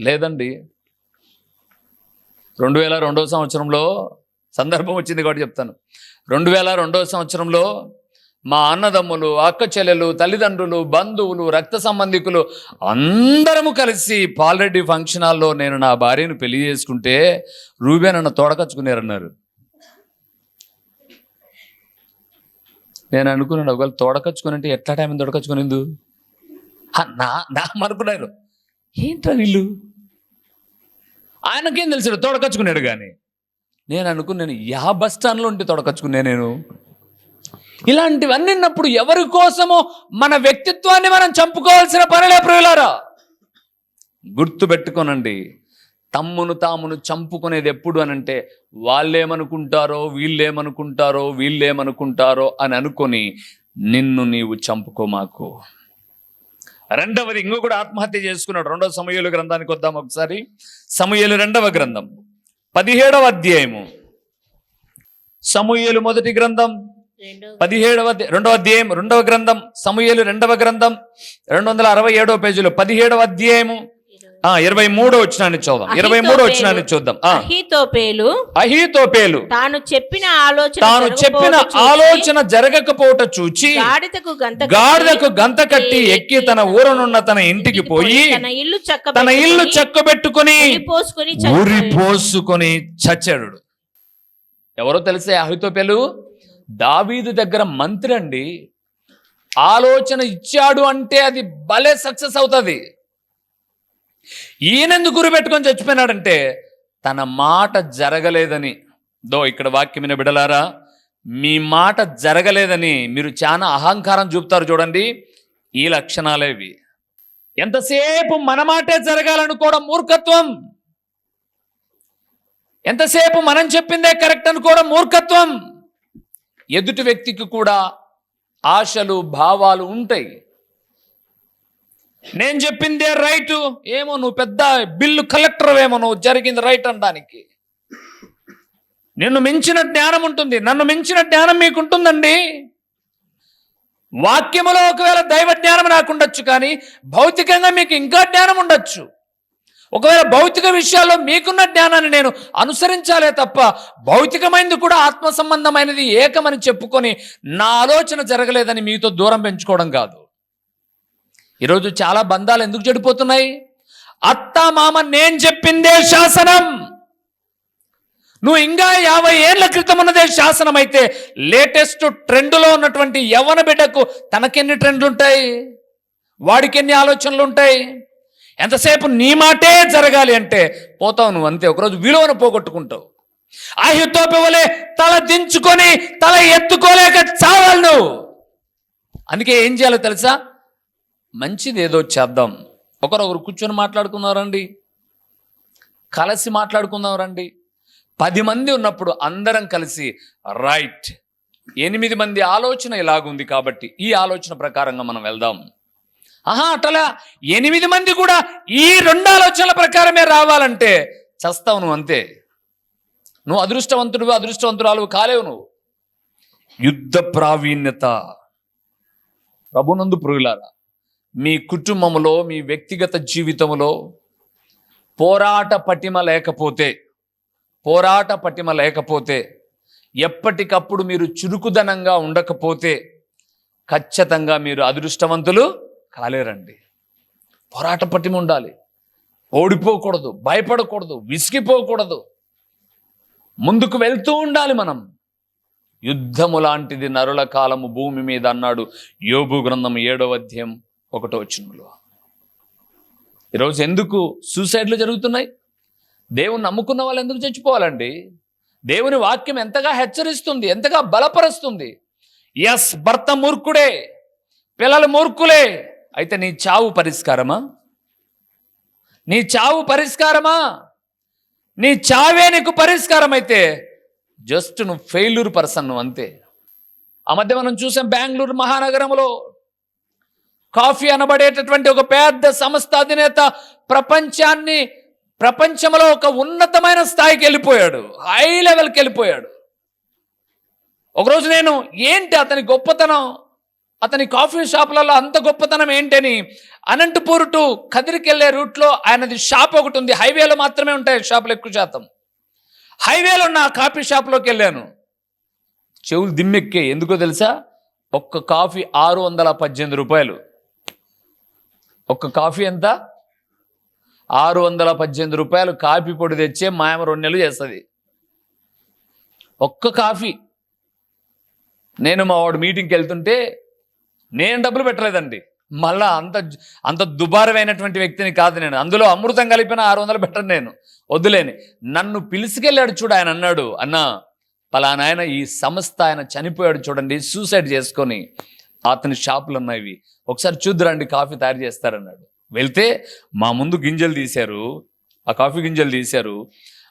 లేదండి. రెండు వేల రెండవ సంవత్సరంలో సందర్భం వచ్చింది కాబట్టి చెప్తాను. రెండు వేల రెండవ సంవత్సరంలో మా అన్నదమ్ములు అక్క చెల్లెలు తల్లిదండ్రులు బంధువులు రక్త సంబంధికులు అందరము కలిసి పాల్రెడ్డి ఫంక్షన్ హాల్లో నేను నా భార్యను పెళ్ళి చేసుకుంటే రూబే నన్ను తోడకచ్చుకున్నారన్నారు నేను అనుకున్నాను ఒకవేళ తోడకచ్చుకుని అంటే ఎట్లా టైం తోడకచ్చుకునిందు నా నా అనుకున్నారు. ఏంట్రా వీళ్ళు? ఆయనకేం తెలుసు? తోడకచ్చుకున్నాడు కానీ నేను అనుకున్నాను యా బస్ స్టాండ్లో ఉంటే తోడకచ్చుకున్నా నేను. ఇలాంటివన్నీ ఉన్నప్పుడు ఎవరి కోసమో మన వ్యక్తిత్వాన్ని మనం చంపుకోవాల్సిన పనిలే ప్రియులారా? గుర్తు పెట్టుకోనండి తమ్మును తామును చంపుకునేది ఎప్పుడు అని అంటే వాళ్ళేమనుకుంటారో వీళ్ళేమనుకుంటారో వీళ్ళేమనుకుంటారో అని అనుకొని నిన్ను నీవు చంపుకో మాకు. రెండవది ఇంకో కూడా ఆత్మహత్య చేసుకున్నాడు. రెండవ సమయాలు గ్రంథానికి వద్దాం ఒకసారి. సమూయేలు రెండవ గ్రంథం. పదిహేడవ అధ్యాయము. సమూయేలు మొదటి గ్రంథం. పదిహేడవ రెండవ అధ్యాయం రెండవ గ్రంథం. సమూయేలు రెండవ గ్రంథం. రెండు వందల అరవై ఏడవ పేజీలో పదిహేడవ అధ్యాయము. ఇరవై మూడో వచ్చినాన్ని చూద్దాం. ఇరవై మూడో వచ్చినాన్ని చూద్దాం. అహీతోపేలు. అహీతోపేలు. తాను చెప్పిన ఆలోచన తాను చెప్పిన ఆలోచన జరగకపోవట చూచి గాడిదకు గంత గాడిదకు గంత కట్టి ఎక్కి తన ఊరనున్న తన ఇంటికి పోయి తన ఇల్లు చక్క తన ఇల్లు చక్కబెట్టుకుని పోసుకొని ఊరి పోసుకొని చచ్చాడు. ఎవరో తెలిసే అహితోపెలు? దావీదు దగ్గర మంత్రి అండి. ఆలోచన ఇచ్చాడు అంటే అది భలే సక్సెస్ అవుతుంది. ఈయనెందుకు గురి పెట్టుకొని చచ్చిపోయినాడంటే తన మాట జరగలేదని. దో ఇక్కడ వాక్యం విన బిడలారా మీ మాట జరగలేదని మీరు చాలా అహంకారం చూపుతారు చూడండి. ఈ లక్షణాలేవి ఎంతసేపు మన మాటే జరగాలనుకోవడం మూర్ఖత్వం. ఎంతసేపు మనం చెప్పిందే కరెక్ట్ అనుకోవడం మూర్ఖత్వం. ఎదుటి వ్యక్తికి కూడా ఆశలు భావాలు ఉంటాయి. నేను చెప్పిందే రైట్. ఏమో నువ్వు పెద్ద బిల్లు కలెక్టర్ ఏమో నువ్వు జరిగింది రైట్ అనడానికి. నిన్ను మించిన జ్ఞానం ఉంటుంది. నన్ను మించిన జ్ఞానం మీకు ఉంటుందండి వాక్యములో ఒకవేళ దైవ జ్ఞానం నాకు ఉండొచ్చు కానీ భౌతికంగా మీకు ఇంకా జ్ఞానం ఉండొచ్చు. ఒకవేళ భౌతిక విషయాల్లో మీకున్న జ్ఞానాన్ని నేను అనుసరించాలే తప్ప భౌతికమైనది కూడా ఆత్మ సంబంధమైనది ఏకమని చెప్పుకొని నా ఆలోచన జరగలేదని మీతో దూరం పెంచుకోవడం కాదు. ఈరోజు చాలా బంధాలు ఎందుకు చెడిపోతున్నాయి? అత్త మామ నేను చెప్పిందే శాసనం. నువ్వు ఇంకా యాభై ఏళ్ళ క్రితం ఉన్నదే శాసనం అయితే లేటెస్ట్ ట్రెండ్లో ఉన్నటువంటి యవన బిడ్డకు తనకెన్ని ట్రెండ్లు ఉంటాయి వాడికి ఎన్ని ఆలోచనలు ఉంటాయి ఎంతసేపు నీ మాటే జరగాలి అంటే పోతావు నువ్వు అంతే. ఒకరోజు విలువను పోగొట్టుకుంటావు. ఆయుధోపివలే తల దించుకొని తల ఎత్తుకోలేక చావాలి నువ్వు. అందుకే ఏం చేయాలో తెలుసా? మంచిది ఏదో చేద్దాం. ఒకరొకరు కూర్చొని మాట్లాడుకున్నారండి కలిసి మాట్లాడుకుందాం రండి. పది మంది ఉన్నప్పుడు అందరం కలిసి రైట్ ఎనిమిది మంది ఆలోచన ఇలాగుంది కాబట్టి ఈ ఆలోచన ప్రకారంగా మనం వెళ్దాం. ఆహా అట్లా ఎనిమిది మంది కూడా ఈ రెండు ఆలోచనల ప్రకారమే రావాలంటే చస్తావు నువ్వు అంతే. నువ్వు అదృష్టవంతుడు అదృష్టవంతురాలు కాలేవు నువ్వు. యుద్ధ ప్రావీణ్యత. ప్రభునందు పురుగులారా మీ కుటుంబంలో మీ వ్యక్తిగత జీవితంలో పోరాట పటిమ లేకపోతే పోరాట పటిమ లేకపోతే ఎప్పటికప్పుడు మీరు చురుకుదనంగా ఉండకపోతే ఖచ్చితంగా మీరు అదృష్టవంతులు కాలేరండి. పోరాట పటిమ ఉండాలి. ఓడిపోకూడదు భయపడకూడదు విసిగిపోకూడదు. ముందుకు వెళ్తూ ఉండాలి మనం. యుద్ధము లాంటిది నరుల కాలము భూమి మీద అన్నాడు యోబు గ్రంథం ఏడవ అధ్యాయం ఒకటో వచ్చినలో ఈరోజు ఎందుకు సూసైడ్లు జరుగుతున్నాయి? దేవుని నమ్ముకున్న వాళ్ళు ఎందుకు చచ్చిపోవాలండి? దేవుని వాక్యం ఎంతగా హెచ్చరిస్తుంది ఎంతగా బలపరుస్తుంది? ఎస్ భర్త మూర్ఖుడే పిల్లలు మూర్ఖులే. అయితే నీ చావు పరిష్కారమా? నీ చావు పరిష్కారమా? నీ చావే నీకు పరిష్కారం అయితే జస్ట్ నువ్వు ఫెయిల్యూర్ పర్సన్ నువ్వు అంతే. ఆ మధ్య మనం చూసాం బెంగళూరు మహానగరంలో కాఫీ అనబడేటటువంటి ఒక పెద్ద సంస్థ అధినేత ప్రపంచాన్ని ప్రపంచంలో ఒక ఉన్నతమైన స్థాయికి వెళ్ళిపోయాడు. హై లెవెల్కి వెళ్ళిపోయాడు. ఒకరోజు నేను ఏంటి అతని గొప్పతనం? అతని కాఫీ షాపులలో అంత గొప్పతనం ఏంటని? అనంతపూర్ టు కదిరికి వెళ్ళే రూట్లో ఆయనది షాప్ ఒకటి ఉంది. హైవేలో మాత్రమే ఉంటాయి షాపులు ఎక్కువ శాతం. హైవేలో ఉన్న కాఫీ షాప్లోకి వెళ్ళాను. చెవులు దిమ్మెక్కే. ఎందుకో తెలుసా? ఒక్క కాఫీ ఆరు వందల పద్దెనిమిది రూపాయలు. ఒక్క కాఫీ ఎంత? ఆరు వందల పద్దెనిమిది రూపాయలు కాఫీ పొడి తెచ్చే మాయమ రెండు నెలలు చేస్తుంది. ఒక్క కాఫీ. నేను మా వాడు మీటింగ్కి వెళ్తుంటే నేను డబ్బులు పెట్టలేదండి. మళ్ళా అంత అంత దుబారమైనటువంటి వ్యక్తిని కాదు నేను. అందులో అమృతం కలిపిన ఆరు వందలు పెట్టను నేను. వద్దులేని. నన్ను పిలిచికెళ్ళాడు చూడు ఆయన అన్నాడు. అన్నా పలానాయన ఈ సంస్థ ఆయన చనిపోయాడు చూడండి సూసైడ్ చేసుకొని అతని షాపులు ఉన్నాయి ఒకసారి చూద్దురండి కాఫీ తయారు చేస్తారన్నాడు. వెళ్తే మా ముందు గింజలు తీశారు. ఆ కాఫీ గింజలు తీశారు.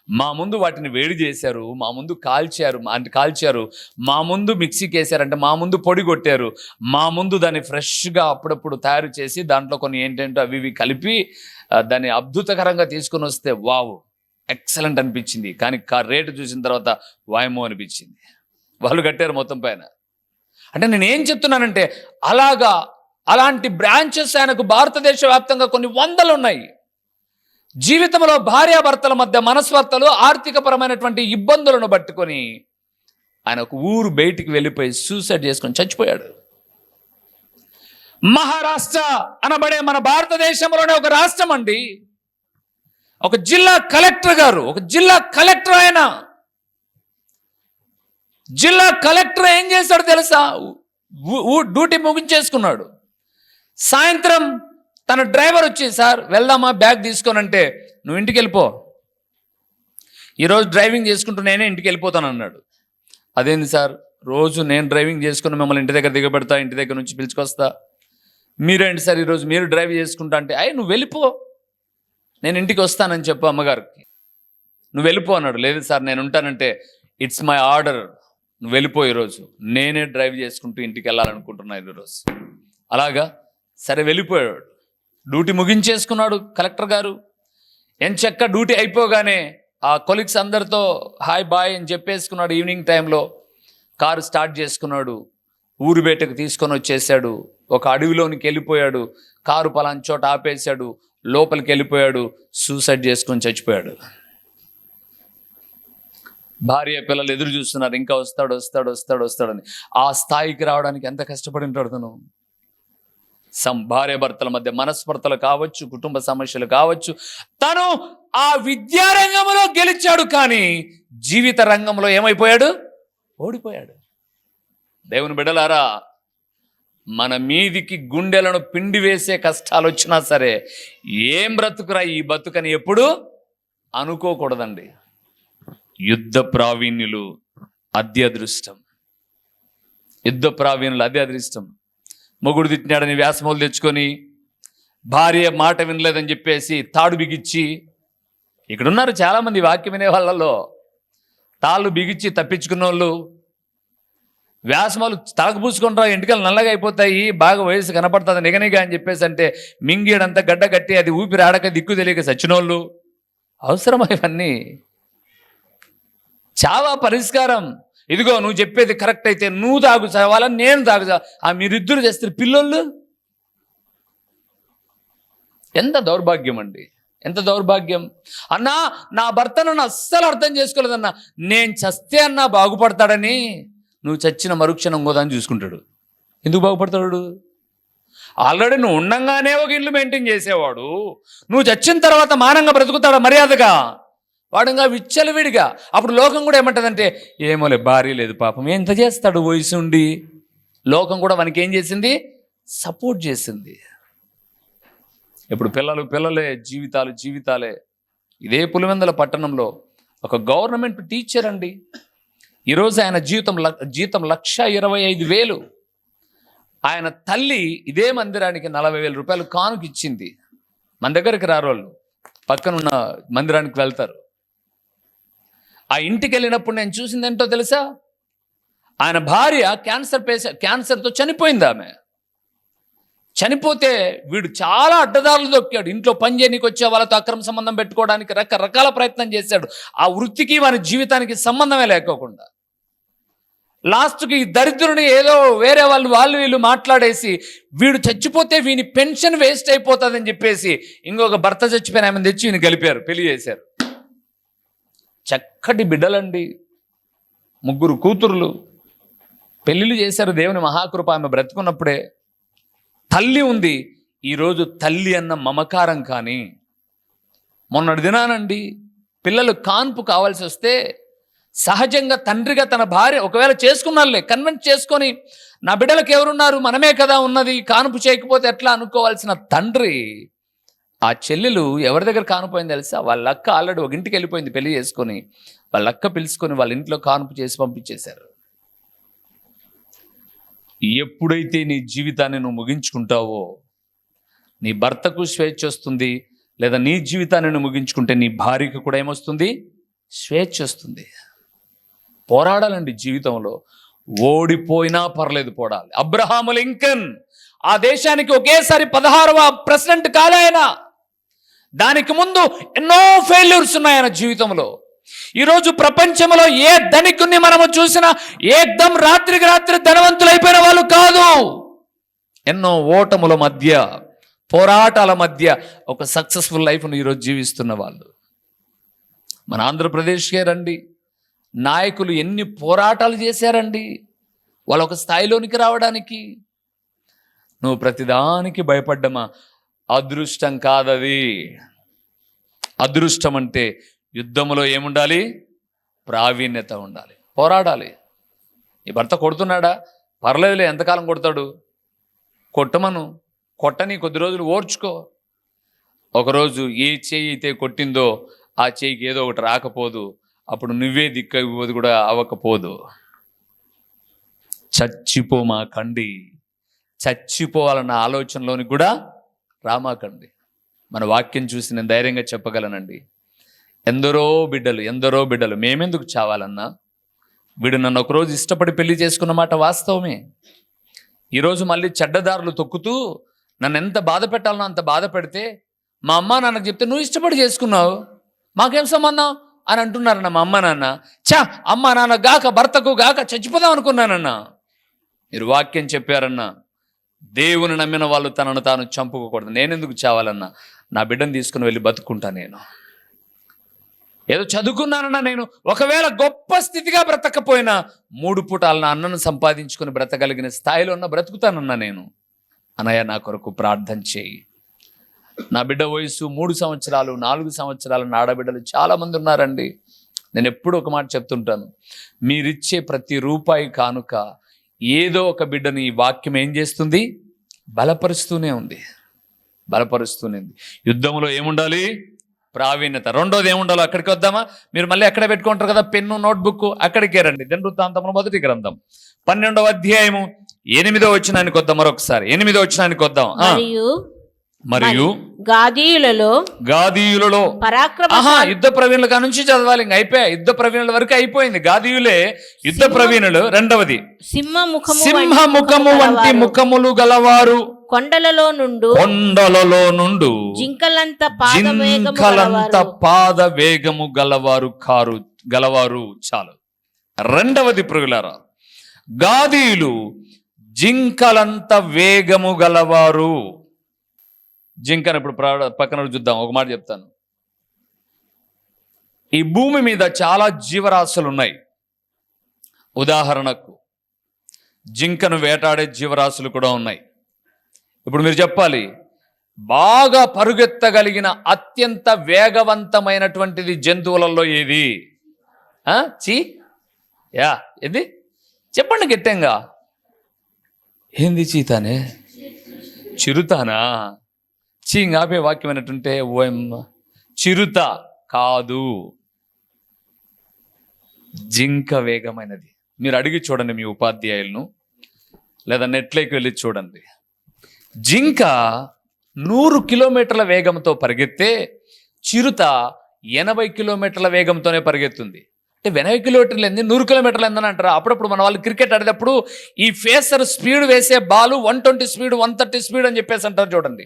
మా ముందు వాటిని వేడి చేశారు. మా ముందు కాల్చారు. మా- అంటే కాల్చారు. మా ముందు మిక్సీకి వేసారంటే మా ముందు పొడి కొట్టారు. మా ముందు దాన్ని ఫ్రెష్గా అప్పుడప్పుడు తయారు చేసి దాంట్లో కొన్ని ఏంటంటే అవి ఇవి కలిపి దాన్ని అద్భుతకరంగా తీసుకొని వస్తే వావ్! ఎక్సలెంట్ అనిపించింది. కానీ రేటు చూసిన తర్వాత వాయమో అనిపించింది. వాళ్ళు కట్టారు మొత్తం పైన. అంటే నేను ఏం చెప్తున్నానంటే అలాగా అలాంటి బ్రాంచెస్ ఆయనకు భారతదేశ వ్యాప్తంగా కొన్ని వందలు ఉన్నాయి జీవితంలో భార్యాభర్తల మధ్య మనస్వర్తలు ఆర్థికపరమైనటువంటి ఇబ్బందులను పట్టుకొని ఆయన ఒక ఊరు బయటికి వెళ్ళిపోయి సూసైడ్ చేసుకొని చచ్చిపోయాడు. మహారాష్ట్ర అనబడే మన భారతదేశంలోనే ఒక రాష్ట్రం అండి. ఒక జిల్లా కలెక్టర్ గారు ఒక జిల్లా కలెక్టర్ ఆయన జిల్లా కలెక్టర్ ఏం చేశాడు తెలుసా? ఊ- ఊ- డ్యూటీ ముగించేసుకున్నాడు. సాయంత్రం తన డ్రైవర్ వచ్చి సార్ వెళ్దామా బ్యాగ్ తీసుకొని అంటే నువ్వు ఇంటికి వెళ్ళిపో ఈరోజు డ్రైవింగ్ చేసుకుంటూ నేనే ఇంటికి వెళ్ళిపోతాను అన్నాడు అదేంది సార్? రోజు నేను డ్రైవింగ్ చేసుకుని మిమ్మల్ని ఇంటి దగ్గర దిగబెడతా ఇంటి దగ్గర నుంచి పిలుచుకొస్తా. మీరేంటి సార్ ఈరోజు మీరు డ్రైవ్ చేసుకుంటా అంటే అయ్యి నువ్వు వెళ్ళిపో. నేను ఇంటికి వస్తానని చెప్పు అమ్మగారికి. నువ్వు వెళ్ళిపో అన్నాడు. లేదు సార్ నేను ఉంటానంటే ఇట్స్ మై ఆర్డర్. నువ్వు వెళ్ళిపో ఈరోజు. నేనే డ్రైవ్ చేసుకుంటూ ఇంటికి వెళ్ళాలనుకుంటున్నాను ఈరోజు. అలాగా? సరే వెళ్ళిపోయాడు. డ్యూటీ ముగించేసుకున్నాడు కలెక్టర్ గారు. ఎంచక్క డ్యూటీ అయిపోగానే ఆ కొలీగ్స్ అందరితో హాయ్ బాయ్ అని చెప్పేసుకున్నాడు ఈవినింగ్ టైంలో. కారు స్టార్ట్ చేసుకున్నాడు. ఊరు బయటకు తీసుకొని వచ్చేసాడు. ఒక అడవిలోనికి వెళ్ళిపోయాడు. కారు పలాన్ చోట ఆపేశాడు. లోపలికి వెళ్ళిపోయాడు. సూసైడ్ చేసుకొని చచ్చిపోయాడు. భార్య పిల్లలు ఎదురు చూస్తున్నారు. ఇంకా వస్తాడు వస్తాడు వస్తాడు వస్తాడని. ఆ స్థాయికి రావడానికి ఎంత కష్టపడి ఉంటాడు తను? సం భార్య భర్తల మధ్య మనస్పర్తలు కావచ్చు కుటుంబ సమస్యలు కావచ్చు. తను ఆ విద్యారంగంలో గెలిచాడు కానీ జీవిత రంగంలో ఏమైపోయాడు? ఓడిపోయాడు. దేవుని బిడలారా మన మీదికి గుండెలను పిండి వేసే కష్టాలు వచ్చినా సరే ఏం బ్రతుకురా ఈ బతుకని ఎప్పుడు అనుకోకూడదండి. యుద్ధ ప్రావీణ్యులు అదృష్టం యుద్ధ ప్రావీణ్యులు అదే అదృష్టం మొగుడు తిట్టినాడని వ్యాసమూలు తెచ్చుకొని భార్య మాట వినలేదని చెప్పేసి తాడు బిగిచ్చి ఇక్కడున్నారు చాలామంది వాక్యం వినే వాళ్ళలో. తాళ్ళు బిగిచ్చి తప్పించుకున్న వాళ్ళు వ్యాసమాలు తలకు పూసుకుంటారా ఎంటికలు నల్లగా అయిపోతాయి బాగా వయసు కనపడుతుంది నిగనిగా అని చెప్పేసి అంటే మింగేడంతా గడ్డ కట్టి అది ఊపిరి ఆడక దిక్కు తెలియక సచ్చినోళ్ళు అవసరమా ఇవన్నీ? చాలా పరిష్కారం. ఇదిగో నువ్వు చెప్పేది కరెక్ట్ అయితే నువ్వు తాగు చావాలా నేను తాగు ఆ మీరిద్దరు చేస్తారు. పిల్లోళ్ళు? ఎంత దౌర్భాగ్యం అండి. ఎంత దౌర్భాగ్యం. అన్నా నా భర్త నన్ను అస్సలు అర్థం చేసుకోలేదన్నా నేను చస్తే అన్నా బాగుపడతాడని నువ్వు చచ్చిన మరుక్షణం గోదాని చూసుకుంటాడు. ఎందుకు బాగుపడతాడు? ఆల్రెడీ నువ్వు ఉండంగానే ఒక ఇల్లు మెయింటైన్ చేసేవాడు. నువ్వు చచ్చిన తర్వాత మానంగా బ్రతుకుతాడా మర్యాదగా? వాడుగా విచ్చలవిడిగా. అప్పుడు లోకం కూడా ఏమంటదంటే ఏమోలే భార్య లేదు పాపం. ఎంత చేస్తాడు వయసు ఉండి లోకం కూడా మనకి ఏం చేసింది? సపోర్ట్ చేసింది. ఇప్పుడు పిల్లలు పిల్లలే జీవితాలు జీవితాలే. ఇదే పులివెందల పట్టణంలో ఒక గవర్నమెంట్ టీచర్ అండి. ఈరోజు ఆయన జీవితం జీతం లక్ష ఇరవై ఐదు వేలు. ఆయన తల్లి ఇదే మందిరానికి నలభై వేల రూపాయలు కానుకిచ్చింది. మన దగ్గరికి రారోళ్ళు. పక్కనున్న మందిరానికి వెళ్తారు. ఆ ఇంటికి వెళ్ళినప్పుడు నేను చూసింది ఏంటో తెలుసా? ఆయన భార్య క్యాన్సర్ పేషెంట్ క్యాన్సర్తో చనిపోయింది ఆమె. చనిపోతే వీడు చాలా అడ్డదారులు దొక్కాడు. ఇంట్లో పని చేయనీకి వచ్చే వాళ్ళతో అక్రమ సంబంధం పెట్టుకోవడానికి రకరకాల ప్రయత్నం చేశాడు. ఆ వృత్తికి వాని జీవితానికి సంబంధమే లేకోకుండా. లాస్ట్కి ఈ దరిద్రుని ఏదో వేరే వాళ్ళు వాళ్ళు వీళ్ళు మాట్లాడేసి వీడు చచ్చిపోతే వీని పెన్షన్ వేస్ట్ అయిపోతుందని చెప్పేసి ఇంకొక భర్త చచ్చిపోయిన ఆమె తెచ్చి వీని గలిపారు పెళ్ళి చేశారు. చక్కటి బిడ్డలండి. ముగ్గురు కూతుర్లు. పెళ్ళిళ్ళు చేశారు దేవుని మహాకృప ఆమె బ్రతుకున్నప్పుడే. తల్లి ఉంది. ఈరోజు తల్లి అన్న మమకారం కానీ. మొన్నటి దినానండి పిల్లలు కాన్పు కావాల్సి వస్తే సహజంగా తండ్రిగా తన భార్య ఒకవేళ చేసుకున్నారులే కన్వెన్స్ చేసుకొని నా బిడ్డలకు ఎవరున్నారు మనమే కదా ఉన్నది. కాన్పు చేయకపోతే ఎట్లా అనుకోవాల్సిన తండ్రి ఆ చెల్లెలు ఎవరి దగ్గర కానుపోయింది తెలుసా? వాళ్ళ అక్క ఆల్రెడీ ఒక ఇంటికి వెళ్ళిపోయింది పెళ్ళి చేసుకొని. వాళ్ళ అక్క పిలుచుకొని వాళ్ళ ఇంట్లో కానుపు చేసి పంపించేశారు. ఎప్పుడైతే నీ జీవితాన్ని నువ్వు ముగించుకుంటావో నీ భర్తకు స్వేచ్ఛ వస్తుంది లేదా నీ జీవితాన్ని నువ్వు ముగించుకుంటే నీ భార్యకు కూడా ఏమొస్తుంది? స్వేచ్ఛ వస్తుంది. పోరాడాలండి జీవితంలో. ఓడిపోయినా పర్లేదు పోడాలి అబ్రహాము లింకన్ ఆ దేశానికి ఒకేసారి పదహారవ ప్రెసిడెంట్ కాలాయన దానికి ముందు ఎన్నో ఫెయిల్యూర్స్ ఉన్నాయి ఆయన జీవితంలో. ఈరోజు ప్రపంచంలో ఏ ధనికుని మనము చూసినా ఏదం రాత్రికి రాత్రి ధనవంతులైపోయిన వాళ్ళు కాదు. ఎన్నో ఓటముల మధ్య పోరాటాల మధ్య ఒక సక్సెస్ఫుల్ లైఫ్ను ఈరోజు జీవిస్తున్న వాళ్ళు. మన ఆంధ్రప్రదేశ్కే రండి. నాయకులు ఎన్ని పోరాటాలు చేశారండి. వాళ్ళు ఒక స్థాయిలోనికి రావడానికి. నువ్వు ప్రతిదానికి భయపడ్డమా? అదృష్టం కాదది. అదృష్టం అంటే యుద్ధంలో ఏముండాలి? ప్రావీణ్యత ఉండాలి. పోరాడాలి. ఈ భర్త కొడుతున్నాడా? పర్లేదులే ఎంతకాలం కొడతాడు? కొట్టమను. కొట్టని కొద్ది రోజులు ఓర్చుకో. ఒకరోజు ఏ చేయి అయితే కొట్టిందో ఆ చేయికి ఏదో ఒకటి రాకపోదు. అప్పుడు నువ్వే దిక్కు కూడా అవ్వకపోదు. చచ్చిపోమా కండి. చచ్చిపోవాలన్న ఆలోచనలోని కూడా రామాకండి. మన వాక్యం చూసి నేను ధైర్యంగా చెప్పగలనండి. ఎందరో బిడ్డలు ఎందరో బిడ్డలు మేమెందుకు చావాలన్నా? వీడు నన్ను ఒకరోజు ఇష్టపడి పెళ్ళి చేసుకున్న మాట వాస్తవమే. ఈరోజు మళ్ళీ చెడ్డదారులు తొక్కుతూ నన్ను ఎంత బాధ పెట్టాలనో అంత బాధ పెడితే మా అమ్మ నాన్నకు చెప్తే నువ్వు ఇష్టపడి చేసుకున్నావు? మాకేం సంబంధం? అని అంటున్నారన్న మా అమ్మ నాన్న. చా అమ్మ నాన్న గాక భర్తకు గాక చచ్చిపోదాం అనుకున్నానన్నా. మీరు వాక్యం చెప్పారన్నా. దేవుని నమ్మిన వాళ్ళు తనను తాను చంపుకోకూడదు. నేనెందుకు చావాలన్నా? నా బిడ్డను తీసుకుని వెళ్ళి బతుకుంటా నేను. ఏదో చదువుకున్నానన్నా నేను. ఒకవేళ గొప్ప స్థితిగా బ్రతకపోయినా మూడు పూటాల నా అన్నను సంపాదించుకొని బ్రతకగలిగిన స్థాయిలో ఉన్న బ్రతుకుతానన్నా నేను. అనయ్య నా కొరకు ప్రార్థన చేయి. నా బిడ్డ వయసు మూడు సంవత్సరాలు నాలుగు సంవత్సరాలు. నా ఆడబిడ్డలు చాలామంది ఉన్నారండి. నేను ఎప్పుడు ఒక మాట చెప్తుంటాను. మీరిచ్చే ప్రతి రూపాయి కానుక ఏదో ఒక బిడ్డని ఈ వాక్యం ఏం చేస్తుంది? బలపరుస్తూనే ఉంది. బలపరుస్తూనే ఉంది. యుద్ధంలో ఏముండాలి? ప్రావీణ్యత. రెండోది ఏముండాలో అక్కడికి వద్దామా? మీరు మళ్ళీ అక్కడ పెట్టుకుంటారు కదా పెన్ను నోట్బుక్ అక్కడికే రండి. దినవృత్తాంతంలో మొదటి గ్రంథం. పన్నెండవ అధ్యాయము ఎనిమిదో వచ్చినానికి వద్దాం మరొకసారి. ఎనిమిదో వచ్చినానికి వద్దాం. మరియు గాదీయులలో గాదీయులలో. పరాక్రమ యుద్ధ ప్రవీణుల నుంచి చదవాలి ఇంక అయిపోయా? యుద్ధ ప్రవీణుల వరకు అయిపోయింది. గాదీయులే యుద్ధ ప్రవీణులు రెండవది. సింహ ముఖము సింహ వంటి ముఖము వంటి గలవారు. ముఖములు గలవారు. కొండలలో నుండు కొండలలో నుండు జింకలంత జింకలంత. పాద వేగము గలవారు కారు గలవారు చాలు. రెండవది ప్రుగులారా గాదీయులు జింకలంత వేగము గలవారు. జింకను ఇప్పుడు పక్కన చూద్దాం ఒక మాట చెప్తాను. ఈ భూమి మీద చాలా జీవరాశులు ఉన్నాయి. ఉదాహరణకు జింకను వేటాడే జీవరాశులు కూడా ఉన్నాయి. ఇప్పుడు మీరు చెప్పాలి బాగా పరుగెత్తగలిగిన అత్యంత వేగవంతమైనటువంటిది జంతువులలో ఏది? చీ యా ఏది? చెప్పండి గట్టంగా. ఏంది చీతానే? చిరుతానా? చీ ఆపే వాక్యం అన్నట్టుంటే ఓయమ్మ చిరుత కాదు జింక వేగమైనది. మీరు అడిగి చూడండి మీ ఉపాధ్యాయులను లేదా నెట్లోకి వెళ్ళి చూడండి. జింక నూరు కిలోమీటర్ల వేగంతో పరిగెత్తే చిరుత ఎనభై కిలోమీటర్ల వేగంతోనే పరిగెత్తుంది. అంటే వెనభై కిలోమీటర్లు ఎంది నూరు కిలోమీటర్లు ఎందని అంటారు. అప్పుడప్పుడు మన వాళ్ళు క్రికెట్ ఆడేటప్పుడు ఈ ఫేసర్ స్పీడ్ వేసే ball one twenty speed one thirty speed అని చెప్పేసి అంటారు చూడండి.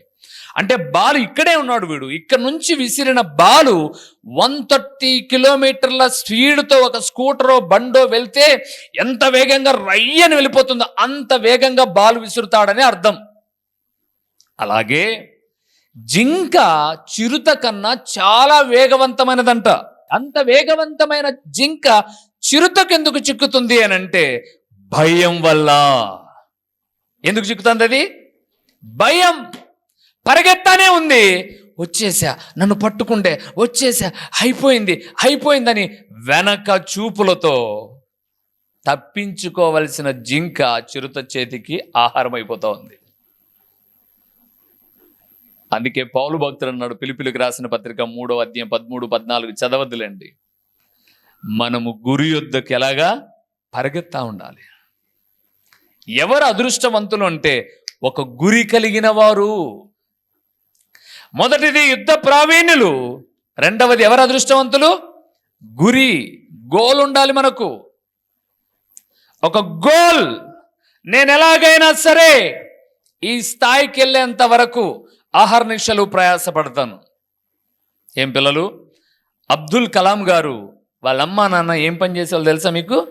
అంటే బాల్ ఇక్కడే ఉన్నాడు వీడు. ఇక్కడ నుంచి విసిరిన బాలు వన్ థర్టీ కిలోమీటర్ల స్పీడ్తో ఒక స్కూటరో బండో వెళ్తే ఎంత వేగంగా రయ్యని వెళ్ళిపోతుందో అంత వేగంగా బాల్ విసురుతాడని అర్థం. అలాగే జింక చిరుత కన్నా చాలా వేగవంతమైనదంట. అంత వేగవంతమైన జింక చిరుతకెందుకు చిక్కుతుంది అని అంటే భయం వల్ల. ఎందుకు చిక్కుతుంది అది? భయం. పరిగెత్తానే ఉంది. వచ్చేసా నన్ను పట్టుకుంటే వచ్చేసా అయిపోయింది అయిపోయిందని వెనక చూపులతో తప్పించుకోవలసిన జింక చిరుత చేతికి ఆహారం అయిపోతా ఉంది అందుకే పౌలు భక్తులు అన్నాడు పిలిపిలికి రాసిన పత్రిక మూడో అధ్యాయం పదమూడు పద్నాలుగు చదవద్దులేండి. మనము గురి యొద్దకు ఎలాగా? పరిగెత్తా ఉండాలి. ఎవరు అదృష్టవంతులు అంటే ఒక గురి కలిగిన వారు. మొదటిది యుద్ధ ప్రావీణ్యులు రెండవది ఎవరు అదృష్టవంతులు? గురి గోల్ ఉండాలి మనకు. ఒక గోల్ నేను ఎలాగైనా సరే ఈ స్థాయికి వెళ్ళేంత వరకు ఆహర్నిశలు ప్రయాసపడతాను. ఏం పిల్లలు? అబ్దుల్ కలాం గారు వాళ్ళ అమ్మ నాన్న ఏం పని చేసేవాళ్ళు తెలుసా మీకు?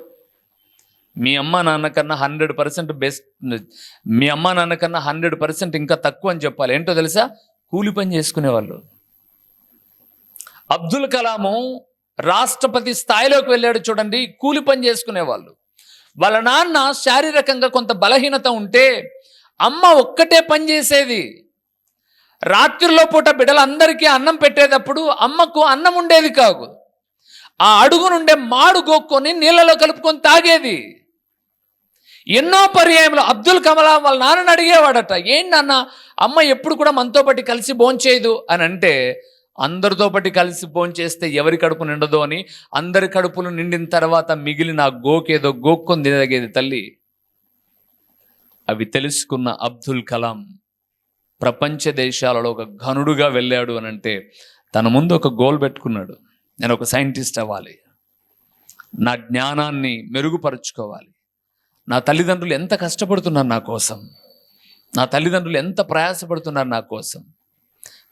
మీ అమ్మ నాన్న కన్నా హండ్రెడ్ పర్సెంట్ బెస్ట్ మీ అమ్మ నాన్న కన్నా హండ్రెడ్ పర్సెంట్ ఇంకా తక్కువ అని చెప్పాలి. ఏంటో తెలుసా? కూలి పని చేసుకునేవాళ్ళు. అబ్దుల్ కలాము రాష్ట్రపతి స్థాయిలోకి వెళ్ళాడు చూడండి కూలి పని చేసుకునేవాళ్ళు. వాళ్ళ నాన్న శారీరకంగా కొంత బలహీనత ఉంటే అమ్మ ఒక్కటే పని చేసేది. రాత్రిలో పూట బిడ్డలందరికీ అన్నం పెట్టేటప్పుడు అమ్మకు అన్నం ఉండేది కాదు. ఆ అడుగు నుండే మాడు గోక్కొని నీళ్ళలో కలుపుకొని తాగేది. ఎన్నో పర్యాయంలో అబ్దుల్ కమలా వాళ్ళ నాన్నని అడిగేవాడట ఏంటి నాన్న అమ్మ ఎప్పుడు కూడా మనతో పాటు కలిసి భోంచేయదు అని అంటే అందరితో పాటు కలిసి భోంచేస్తే ఎవరి కడుపు నిండదు? అని అందరి కడుపులు నిండిన తర్వాత మిగిలిన గోకేదో గోక్కొని తినగేది తల్లి. అవి తెలుసుకున్న అబ్దుల్ కలాం ప్రపంచ దేశాలలో ఒక ఘనుడుగా వెళ్ళాడు అని అంటే తన ముందు ఒక గోల్ పెట్టుకున్నాడు. నేను ఒక సైంటిస్ట్ అవ్వాలి. నా జ్ఞానాన్ని మెరుగుపరుచుకోవాలి. నా తల్లిదండ్రులు ఎంత కష్టపడుతున్నారు నా కోసం? నా తల్లిదండ్రులు ఎంత ప్రయాసపడుతున్నారు నా కోసం?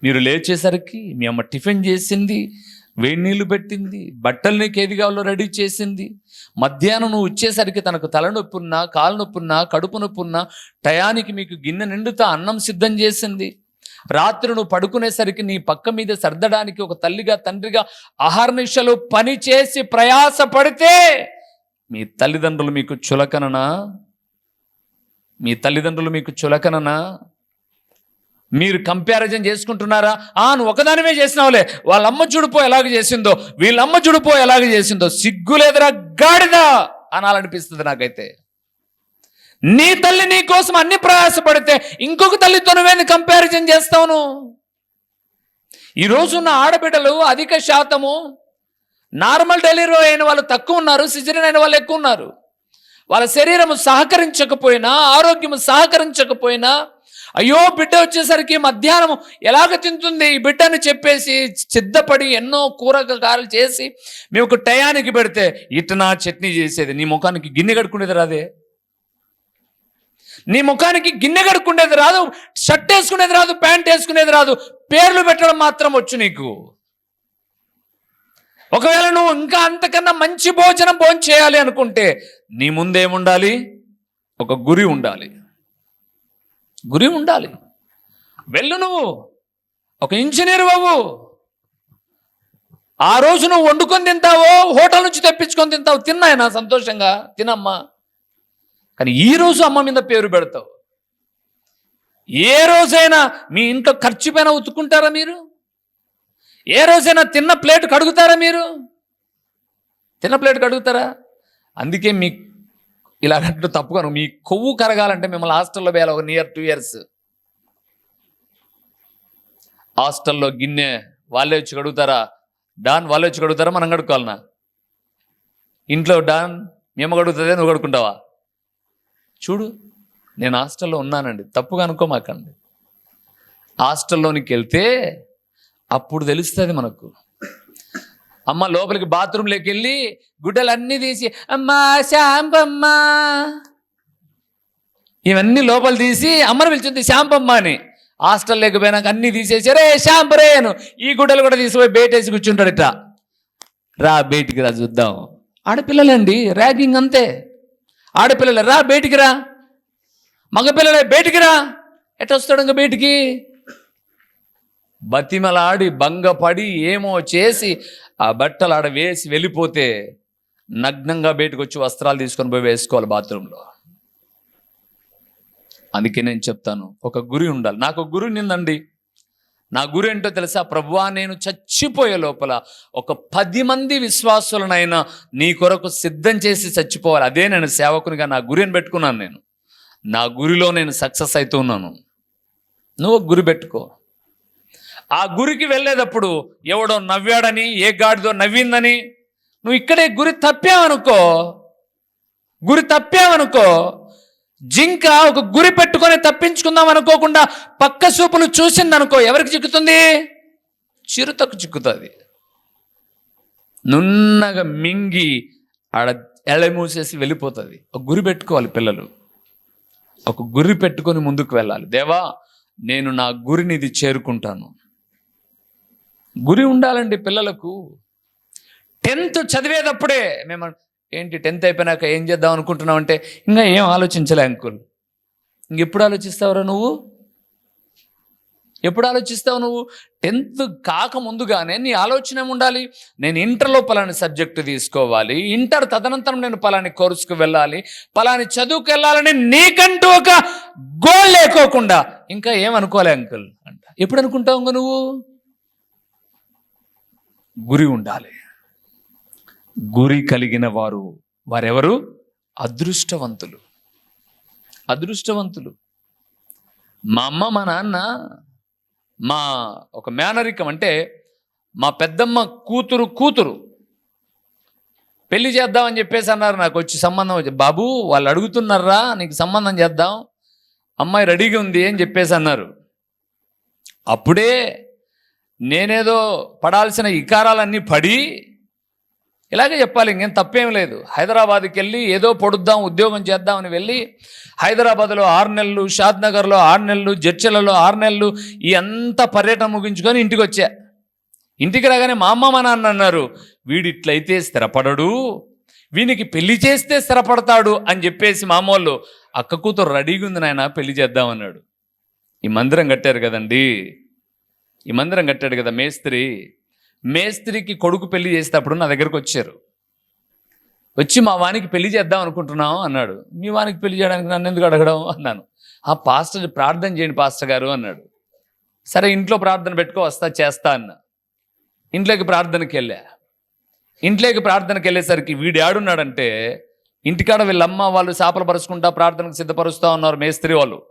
మీరు లేచేసరికి మీ అమ్మ టిఫిన్ చేసింది వేడి నీళ్ళు పెట్టింది బట్టలు నీకు ఏది కావాలో రెడీ చేసింది? మధ్యాహ్నం నువ్వు వచ్చేసరికి తనకు తలనొప్పి ఉన్నా కాలు నొప్పి ఉన్నా కడుపు నొప్పి ఉన్నా టయానికి మీకు గిన్నె నిండుతా అన్నం సిద్ధం చేసింది. రాత్రి నువ్వు పడుకునేసరికి నీ పక్క మీద సర్దడానికి ఒక తల్లిగా తండ్రిగా అహర్నిశలు పని చేసి ప్రయాస పడితే మీ తల్లిదండ్రులు మీకు చులకననా? మీ తల్లిదండ్రులు మీకు చులకననా? మీరు కంపారిజన్ చేసుకుంటున్నారా? ఆ నువ్వు ఒకదానివే చేసినావులే. వాళ్ళ అమ్మ చూడిపో ఎలాగ చేసిందో వీళ్ళమ్మ చూడిపో ఎలాగ చేసిందో సిగ్గులేదురా గాడిదా అనాలనిపిస్తుంది నాకైతే. నీ తల్లి నీ కోసం అన్ని ప్రయాసపడితే ఇంకొక తల్లితో నువ్వేంది కంపారిజన్ చేస్తావును ఈరోజున్న రోజున్న ఆడబిడ్డలు అధిక శాతము నార్మల్ డెలివరీ అయిన వాళ్ళు తక్కువ ఉన్నారు సిజరీన్ అయిన వాళ్ళు ఎక్కువ ఉన్నారు. వాళ్ళ శరీరము సహకరించకపోయినా ఆరోగ్యము సహకరించకపోయినా అయ్యో బిడ్డ వచ్చేసరికి మధ్యాహ్నం ఎలాగ తింటుంది? ఈ బిడ్డని చెప్పేసి సిద్ధపడి ఎన్నో కూరగాయలు చేసి మేము టయానికి పెడితే ఇతనా చట్నీ చేసేది. నీ ముఖానికి గిన్నె కడుక్కునేది రాదే. నీ ముఖానికి గిన్నె కడుక్కునేది రాదు. షర్ట్ వేసుకునేది రాదు ప్యాంట్ వేసుకునేది రాదు. పేర్లు పెట్టడం మాత్రం వచ్చు నీకు. ఒకవేళ నువ్వు ఇంకా అంతకన్నా మంచి భోజనం భోజనం చేయాలి అనుకుంటే నీ ముందేముండాలి? ఒక గురి ఉండాలి. గురి ఉండాలి. వెళ్ళు నువ్వు. ఒక ఇంజనీర్ బాబు. ఆ రోజు నువ్వు వండుకొని తింటావో హోటల్ నుంచి తెప్పించుకొని తింటావు తిన్నాయన సంతోషంగా తినమ్మా. కానీ ఈ రోజు అమ్మ మీద పేరు పెడతావు. ఏ రోజైనా మీ ఇంట్లో ఖర్చు పైన ఉతుక్కుంటారా మీరు? ఏ రోజైనా తిన్న ప్లేట్ కడుగుతారా మీరు? తిన్న ప్లేట్ కడుగుతారా? అందుకే మీ ఇలా అంటూ తప్పుగాను మీ కొవ్వు కరగాలంటే మిమ్మల్ని హాస్టల్లో వేయాలి ఒక నియర్ టూ ఇయర్స్ హాస్టల్లో గిన్నె వాళ్ళే వచ్చి కడుగుతారా? డాన్ వాళ్ళే వచ్చి కడుగుతారా? మనం కడుక్కోవాలనా? ఇంట్లో డాన్ మేము కడుగుతుందే నువ్వు కడుక్కుంటావా? చూడు నేను హాస్టల్లో ఉన్నానండి. తప్పుగా అనుకోమాకండి. హాస్టల్లోనికి వెళ్తే అప్పుడు తెలుస్తుంది మనకు. అమ్మ లోపలికి బాత్రూంలోకి వెళ్ళి గుడ్డలన్నీ తీసి అమ్మా శాంపమ్మ ఇవన్నీ లోపల తీసి అమ్మను పిలిచింది శాంపమ్మ అని. హాస్టల్ లేకపోయినాక అన్నీ తీసేసి రే శాంపరేను ఈ గుడ్డలు కూడా తీసిపోయి బయటేసి కూర్చుంటాడు ఇట్లా రా బయటికి రా చూద్దాం. ఆడపిల్లలండి ర్యాగింగ్ అంతే. ఆడపిల్లలు రా బయటికి రా. మగపిల్లలే బయటికి రా. ఎట్లా వస్తాడు ఇంకా బయటికి బతిమలాడి భంగపడి ఏమో చేసి ఆ బట్టలు ఆడ వేసి వెళ్ళిపోతే నగ్నంగా బయటకు వచ్చి వస్త్రాలు తీసుకొని పోయి వేసుకోవాలి బాత్రూంలో. అందుకే నేను చెప్తాను ఒక గురి ఉండాలి. నాకు గురి నిందండి నా గురి ఏంటో తెలుసా? ప్రభువా నేను చచ్చిపోయే లోపల ఒక పది మంది విశ్వాసులనైనా నీ కొరకు సిద్ధం చేసి చచ్చిపోవాలి. అదే నేను సేవకునిగా నా గురి అని పెట్టుకున్నాను నేను. నా గురిలో నేను సక్సెస్ అవుతూ ఉన్నాను. నువ్వు ఒక గురి పెట్టుకో. ఆ గురికి వెళ్ళేటప్పుడు ఎవడో నవ్వాడని ఏ గాడిదో నవ్విందని నువ్వు ఇక్కడే గురి తప్పావనుకో గురి తప్పావనుకో జింక ఒక గురి పెట్టుకొని తప్పించుకుందాం అనుకోకుండా పక్క సూపులు చూసిందనుకో ఎవరికి చిక్కుతుంది? చిరుతకు చిక్కుతుంది. నున్నగా మింగి ఆడ ఎళమూసేసి వెళ్ళిపోతుంది. ఒక గురి పెట్టుకోవాలి పిల్లలు. ఒక గురి పెట్టుకొని ముందుకు వెళ్ళాలి. దేవా నేను నా గురిని ఇది చేరుకుంటాను. గురి ఉండాలండి పిల్లలకు. టెన్త్ చదివేటప్పుడే మేము ఏంటి టెన్త్ అయిపోయినాక ఏం చేద్దాం అనుకుంటున్నాం అంటే ఇంకా ఏం ఆలోచించలే అంకుల్. ఇంకెప్పుడు ఆలోచిస్తావురా నువ్వు? ఎప్పుడు ఆలోచిస్తావు నువ్వు? టెన్త్ కాక ముందుగానే నీ ఆలోచన ఉండాలి నేను ఇంటర్లో పలాని సబ్జెక్టు తీసుకోవాలి. ఇంటర్ తదనంతరం నేను పలాని కోర్సుకు వెళ్ళాలి. పలాని చదువుకు వెళ్ళాలని నీకంటూ ఒక గోల్ లేకోకుండా. ఇంకా ఏమనుకోలే అంకుల్. అంట ఎప్పుడు అనుకుంటావు నువ్వు? గురి ఉండాలి. గురి కలిగిన వారు వారెవరు? అదృష్టవంతులు. అదృష్టవంతులు. మా అమ్మ మా నాన్న మా ఒక మేనరికం అంటే మా పెద్దమ్మ కూతురు కూతురు. పెళ్ళి చేద్దామని చెప్పేసి అన్నారు. నాకు వచ్చి సంబంధం వచ్చి బాబు వాళ్ళు అడుగుతున్నారా? నీకు సంబంధం చేద్దాం. అమ్మాయి రెడీగా ఉంది అని చెప్పేసి అన్నారు. అప్పుడే నేనేదో పడాల్సిన ఇకారాలన్నీ పడి ఇలాగే చెప్పాలి ఇంకేం తప్పేం లేదు. హైదరాబాద్కి వెళ్ళి ఏదో పొడుద్దాం ఉద్యోగం చేద్దామని వెళ్ళి హైదరాబాద్లో ఆరు నెలలు షాద్ నగర్లో ఆరు నెలలు జడ్చలలో ఆరు నెలలు ఈ అంత పర్యటన ముగించుకొని ఇంటికి వచ్చా ఇంటికి రాగానే మా అమ్మ మా నాన్న అన్నారు వీడిట్లయితే స్థిరపడడు వీనికి పెళ్ళి చేస్తే స్థిరపడతాడు అని చెప్పేసి మామూలు వాళ్ళు అక్క కూతురు రెడీగా ఉంది నాయన పెళ్ళి చేద్దామన్నాడు. ఈ మందిరం కట్టారు కదండీ. ఈ మందిరం కట్టాడు కదా మేస్త్రి. మేస్త్రికి కొడుకు పెళ్ళి చేసేటప్పుడు నా దగ్గరకు వచ్చారు. వచ్చి మా వానికి పెళ్ళి చేద్దాం అనుకుంటున్నాం అన్నాడు. మీ వానికి పెళ్ళి చేయడానికి నన్ను ఎందుకు అడగడం అన్నాను. ఆ పాస్టర్ ప్రార్థన చేయండి పాస్టర్ గారు అన్నాడు. సరే ఇంట్లో ప్రార్థన పెట్టుకో వస్తా చేస్తా అన్న. ఇంట్లోకి ప్రార్థనకి వెళ్ళా. ఇంట్లోకి ప్రార్థనకి వెళ్ళేసరికి వీడు ఏడున్నాడంటే ఇంటికాడ వీళ్ళమ్మ వాళ్ళు చేపలు పరుచుకుంటా ప్రార్థనకు సిద్ధపరుస్తూ ఉన్నారు మేస్త్రి వాళ్ళు.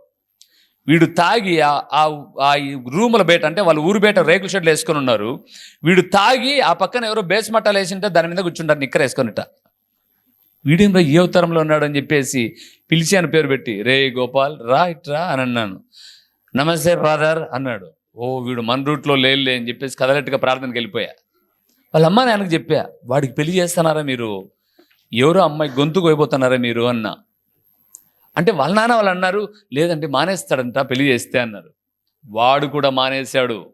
వీడు తాగి ఆ- ఆ రూముల బయట అంటే వాళ్ళు ఊరు బయట రేకుల షెడ్లు వేసుకొని ఉన్నారు. వీడు తాగి ఆ పక్కన ఎవరో బేస్ మట్టాలు వేసింటే దాని మీద కూర్చుంటారు నిక్కర వేసుకొనిట. వీడేం రా ఈ అవతారంలో ఉన్నాడు అని చెప్పేసి పిలిచి అని పేరు పెట్టి రే గోపాల్ రా ఇట్రా అని అన్నాను. నమస్తే ఫాదర్ అన్నాడు. ఓ వీడు మన రూట్లో లేదులే అని చెప్పేసి కదలట్టుగా ప్రార్థనకి వెళ్ళిపోయా. వాళ్ళ అమ్మ నాన్నకి చెప్పా వాడికి పెళ్ళి చేస్తున్నారా మీరు? ఎవరో అమ్మాయి గొంతుకు అయిపోతున్నారా మీరు? అన్నా. అంటే వాళ్ళ నాన్న వాళ్ళు అన్నారు లేదంటే మానేస్తాడంట పెళ్ళి చేస్తే అన్నారు. వాడు కూడా మానేశాడు.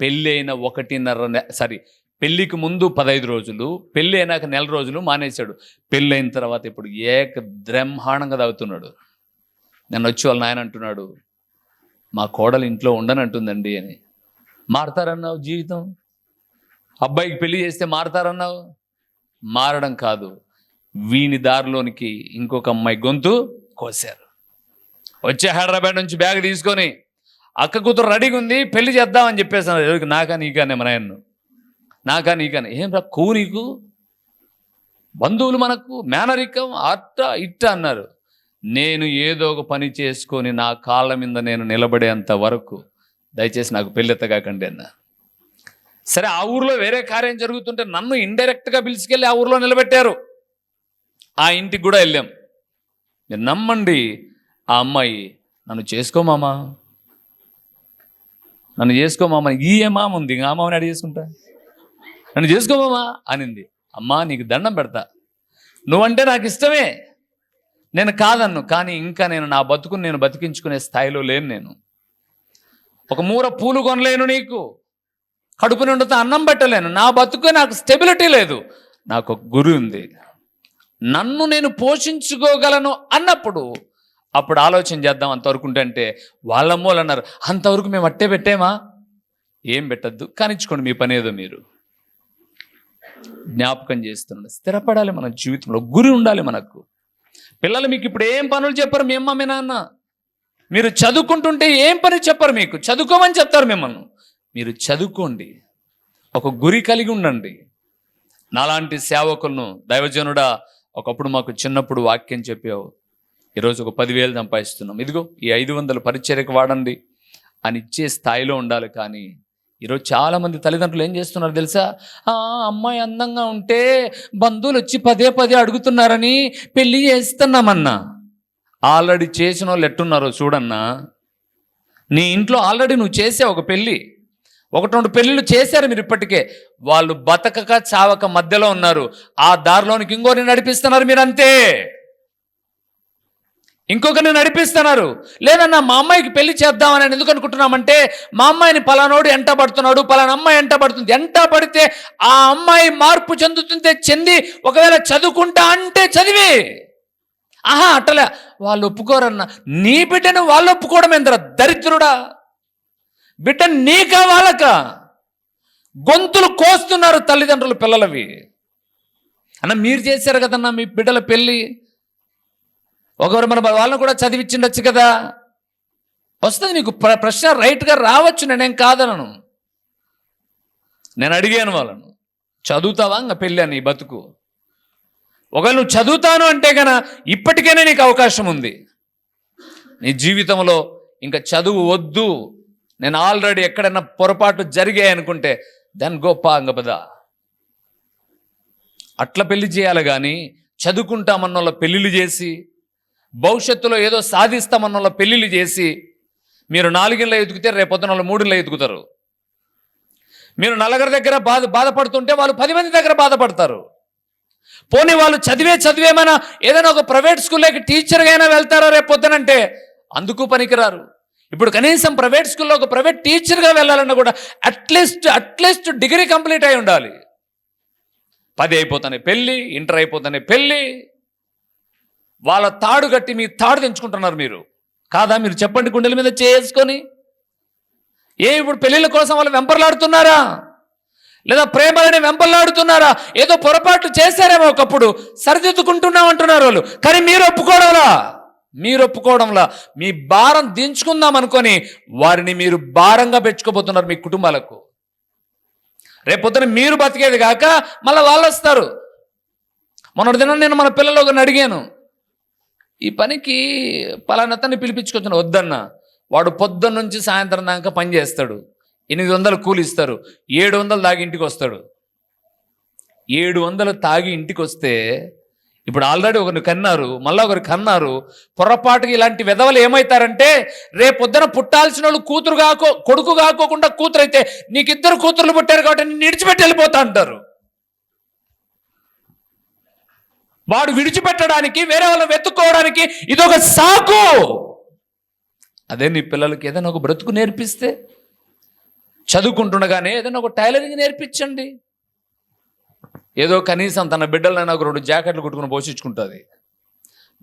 పెళ్ళి అయిన ఒకటిన్నర సారీ పెళ్ళికి ముందు పదహైదు రోజులు పెళ్ళి అయినాక నెల రోజులు మానేశాడు. పెళ్ళి అయిన తర్వాత ఇప్పుడు ఏక బ్రహ్మాండంగా తాగుతున్నాడు. నన్ను వచ్చి వాళ్ళ నాయన అంటున్నాడు. మా కోడలు ఇంట్లో ఉండనంటుందండి అని. మారతారన్నావు జీవితం? అబ్బాయికి పెళ్ళి చేస్తే మారతారన్నావు? మారడం కాదు. వీని దారిలోనికి ఇంకొక అమ్మాయి గొంతు కోసారు వచ్చే హైదరాబాద్ నుంచి బ్యాగ్ తీసుకొని అక్క కూతురు రెడీగా ఉంది పెళ్ళి చేద్దామని చెప్పేసాను. ఎవరికి? నాకా నీకానే మన ఆయన్ను నాకా నీకానే. ఏం రా కూ నీకు? బంధువులు మనకు మేనరికం అట్ట ఇట్ట అన్నారు. నేను ఏదో ఒక పని చేసుకొని నా కాళ్ళ మీద నేను నిలబడేంత వరకు దయచేసి నాకు పెళ్ళెత్తగాకండి అన్న. సరే ఆ ఊర్లో వేరే కార్యం జరుగుతుంటే నన్ను ఇండైరెక్ట్గా పిలుచుకెళ్ళి ఆ ఊర్లో నిలబెట్టారు. ఆ ఇంటికి కూడా వెళ్ళాం. మీరు నమ్మండి ఆ అమ్మాయి నన్ను చేసుకోమామా నన్ను చేసుకోమామా ఈ ఏ మామ ఉంది? ఇంకా మామని అడిగి చేసుకుంటా? నన్ను చేసుకోమా అనింది. అమ్మా నీకు దండం పెడతా. నువ్వంటే నాకు ఇష్టమే. నేను కాదన్ను కానీ ఇంకా నేను నా బతుకుని నేను బతికించుకునే స్థాయిలో లేను నేను. ఒక మూర పూలు కొనలేను నీకు. కడుపు నిండుతో అన్నం పెట్టలేను. నా బతుకు నాకు స్టెబిలిటీ లేదు. నాకు ఒక గురి ఉంది. నన్ను నేను పోషించుకోగలను అన్నప్పుడు అప్పుడు ఆలోచన చేద్దాం అంతవరకు ఉంటే అంటే వాళ్ళ మూలు అన్నారు అంతవరకు మేము అట్టే పెట్టేమా? ఏం పెట్టద్దు? కానిచ్చుకోండి మీ పనేదో మీరు. జ్ఞాపకం చేస్తున్నాడు. స్థిరపడాలి మన జీవితంలో గురి ఉండాలి మనకు. పిల్లలు మీకు ఇప్పుడు ఏం పనులు చెప్పరు? మీ అమ్మ మీ నాన్న. మీరు చదువుకుంటుంటే ఏం పని చెప్పరు మీకు? చదువుకోమని చెప్తారు మిమ్మల్ని. మీరు చదువుకోండి. ఒక గురి కలిగి ఉండండి. నాలాంటి సేవకులను దైవజనుడా ఒకప్పుడు మాకు చిన్నప్పుడు వాక్యం చెప్పావు ఈరోజు ఒక పదివేలు సంపాదిస్తున్నాం. ఇదిగో ఈ ఐదు వందల పరిచర్యకు వాడండి. అని ఇచ్చే స్థాయిలో ఉండాలి కానీ ఈరోజు చాలామంది తల్లిదండ్రులు ఏం చేస్తున్నారు తెలుసా? "ఆ, అమ్మాయి అందంగా ఉంటే బంధువులు వచ్చి పదే పదే అడుగుతున్నారని పెళ్ళి చేస్తున్నామన్నా. ఆల్రెడీ చేసిన వాళ్ళు ఎట్టున్నారో చూడన్నా. నీ ఇంట్లో ఆల్రెడీ నువ్వు చేసావు ఒక పెళ్ళి ఒకటి రెండు పెళ్ళిళ్ళు చేశారు మీరు ఇప్పటికే. వాళ్ళు బతకక చావక మధ్యలో ఉన్నారు. ఆ దారిలోనికి ఇంకోరిని నడిపిస్తున్నారు మీరు అంతే ఇంకొకరిని నడిపిస్తున్నారు. లేదన్నా మా అమ్మాయికి పెళ్ళి చేద్దామని ఎందుకు అనుకుంటున్నామంటే మా అమ్మాయిని పలానోడు ఎంట పడుతున్నాడు పలానా అమ్మాయి ఎంట పడుతుంది. ఎంట పడితే ఆ అమ్మాయి మార్పు చెందుతుంటే చెంది ఒకవేళ చదువుకుంటా అంటే చదివి. ఆహా అట్టలే. వాళ్ళు ఒప్పుకోరన్నా. నీ బిడ్డను వాళ్ళు ఒప్పుకోవడం ఏంద్ర దరిద్రుడా? బిడ్డ నీకా వాళ్ళక గొంతులు కోస్తున్నారు తల్లిదండ్రులు పిల్లలవి. అన్న మీరు చేశారు కదన్నా మీ బిడ్డల పెళ్ళి. ఒకరు మన వాళ్ళని కూడా చదివిచ్చిండొచ్చు కదా. వస్తుంది నీకు ప్ర- ప్రశ్న రైట్గా రావచ్చు నేనేం కాదనను. నేను అడిగాను వాళ్ళను చదువుతావా ఇంకా పెళ్ళి అని ఈ బతుకు? ఒకవేళ నువ్వు చదువుతాను అంటే గన ఇప్పటికైనా నీకు అవకాశం ఉంది. నీ జీవితంలో ఇంకా చదువు వద్దు. నేను ఆల్రెడీ ఎక్కడైనా పొరపాటు జరిగాయి అనుకుంటే దాని గొప్ప అంగపద అట్లా పెళ్ళి చేయాలి కానీ చదువుకుంటామన్న వాళ్ళ పెళ్ళిళ్ళు చేసి భవిష్యత్తులో ఏదో సాధిస్తామన్న వాళ్ళ పెళ్ళిళ్ళు చేసి మీరు నాలుగిళ్ళ ఎదుగుతే రేపొద్దున వాళ్ళు మూడులో ఎదుగుతారు. మీరు నలుగురి దగ్గర బాధ బాధపడుతుంటే వాళ్ళు పది మంది దగ్గర బాధపడతారు. పోనీ వాళ్ళు చదివే చదివేమైనా ఏదైనా ఒక ప్రైవేట్ స్కూల్లోకి టీచర్గా అయినా వెళ్తారా రేపొద్దునంటే అందుకు పనికిరారు. ఇప్పుడు కనీసం ప్రైవేట్ స్కూల్లో ఒక ప్రైవేట్ టీచర్గా వెళ్ళాలన్నా కూడా అట్లీస్ట్ అట్లీస్ట్ డిగ్రీ కంప్లీట్ అయి ఉండాలి. పది అయిపోతానే పెళ్ళి ఇంటర్ అయిపోతానే పెళ్ళి. వాళ్ళ తాడు కట్టి మీ తాడు తెంచుకుంటున్నారు మీరు. కాదా మీరు చెప్పండి గుండెల మీద చేసుకొని? ఏ ఇప్పుడు పెళ్ళిళ్ళ కోసం వాళ్ళు వెంపర్లాడుతున్నారా? లేదా ప్రేమలని వెంపర్లాడుతున్నారా? ఏదో పొరపాటు చేశారేమో ఒకప్పుడు. సరిదిద్దుకుంటున్నాం అంటున్నారు వాళ్ళు. కానీ మీరు ఒప్పుకోవడంలా మీరు ఒప్పుకోవడంలా మీ భారం దించుకుందాం అనుకొని వారిని మీరు భారంగా పెంచుకోబోతున్నారు మీ కుటుంబాలకు. రేపొద్దున మీరు బతికేది కాక మళ్ళీ వాళ్ళు వస్తారు మొన్నటి దినం నేను మన పిల్లలు ఒకరిని అడిగాను ఈ పనికి పలానతన్ని పిలిపించుకొచ్చిన వద్దన్న. వాడు పొద్దున్న నుంచి సాయంత్రం దాకా పని చేస్తాడు. ఎనిమిది వందలు కూలి ఇస్తారు. ఏడు వందలు తాగి ఇంటికి వస్తాడు ఏడు వందలు తాగి ఇంటికి వస్తే ఇప్పుడు ఆల్రెడీ ఒకరిని కన్నారు మళ్ళీ ఒకరు కన్నారు. పొరపాటుకి ఇలాంటి విధవలు ఏమవుతారంటే రేపొద్దున పుట్టాల్సిన వాళ్ళు కూతురు కాకో కొడుకు కాకోకుండా కూతురు అయితే నీకు ఇద్దరు కూతుర్లు పుట్టారు కాబట్టి నేను విడిచిపెట్టి వెళ్ళిపోతా అంటారు. వాడు విడిచిపెట్టడానికి వేరే వాళ్ళని వెతుక్కోవడానికి ఇదొక సాకు. అదే నీ పిల్లలకి ఏదైనా ఒక బ్రతుకు నేర్పిస్తే చదువుకుంటుండగానే ఏదైనా ఒక టైలరింగ్ నేర్పించండి. ఏదో కనీసం తన బిడ్డలైనా ఒక రెండు జాకెట్లు కుట్టుకుని పోషించుకుంటుంది.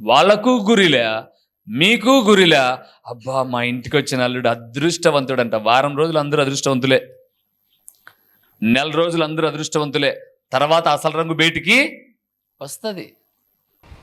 వాళ్ళకు గురిలే మీకు గురిలే. అబ్బా మా ఇంటికి వచ్చిన అల్లుడు అదృష్టవంతుడంట. వారం రోజులు అందరూ అదృష్టవంతులే. నెల రోజులు అందరూ అదృష్టవంతులే. తర్వాత అసలు రంగు బయటికి వస్తుంది.